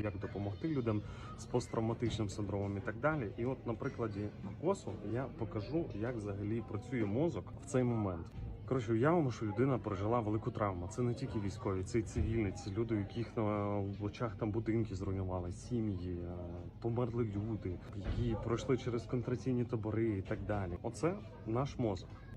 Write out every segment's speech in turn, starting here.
як допомогти людям з посттравматичним синдромом і так далі. І от на прикладі косу я покажу, як взагалі працює мозок в цей момент. Коротше, уявимо, що людина пережила велику травму. Це не тільки військові, це й цивільні, це люди, яких на очах там будинки зруйнували, сім'ї, е, померли люди, які пройшли через контраційні табори і так далі. Оце наш мозок.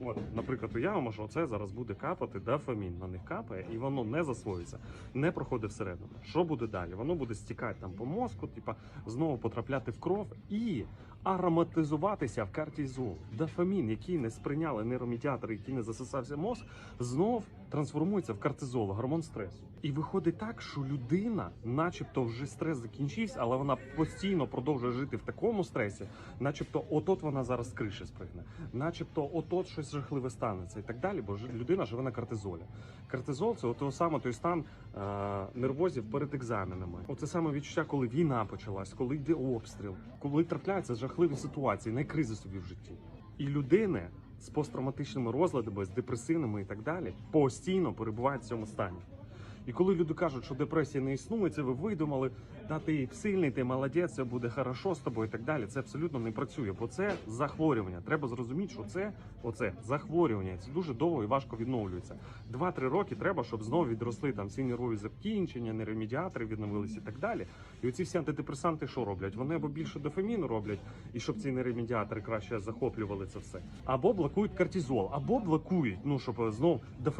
От, наприклад, уявимо, що це зараз буде капати дофамін, на них капає, і воно не засвоюється, не проходить всередину. Що буде далі? Воно буде стікати там по мозку, типа знову потрапляти в кров і ароматизуватися в кортизол. Дофамін, який не сприйняли нейромедіатори, який не засосався мозк, знов трансформується в кортизол, гормон стресу. І виходить так, що людина, начебто, вже стрес закінчився, але вона постійно продовжує жити в такому стресі, начебто, отот вона зараз з криші спригне, начебто, отот щось жахливе станеться і так далі, бо людина живе на кортизолі. Кортизол це ото саме той стан е, нервозів перед екзаменами. Оце саме відчуття, коли війна почалась, коли йде обстріл, коли трапляється трапляються жахливі ситуації, найкризи собі в житті. І людини з посттравматичними розладами, з депресивними і так далі, постійно перебувають в цьому стані. І коли люди кажуть, що депресія не існує, це ви видумали, та ти сильний, ти молодець, все буде хорошо з тобою і так далі. Це абсолютно не працює, бо це захворювання. Треба зрозуміти, що це оце захворювання. Це дуже довго і важко відновлюється. Два-три роки треба, щоб знову відросли там всі нервові закінчення, нейромедіатори відновилися і так далі. І оці всі антидепресанти що роблять? Вони або більше дофаміну роблять, і щоб ці нейромедіатори краще захоплювали це все, або блокують кортизол, або блокують, ну щоб знов дофамін.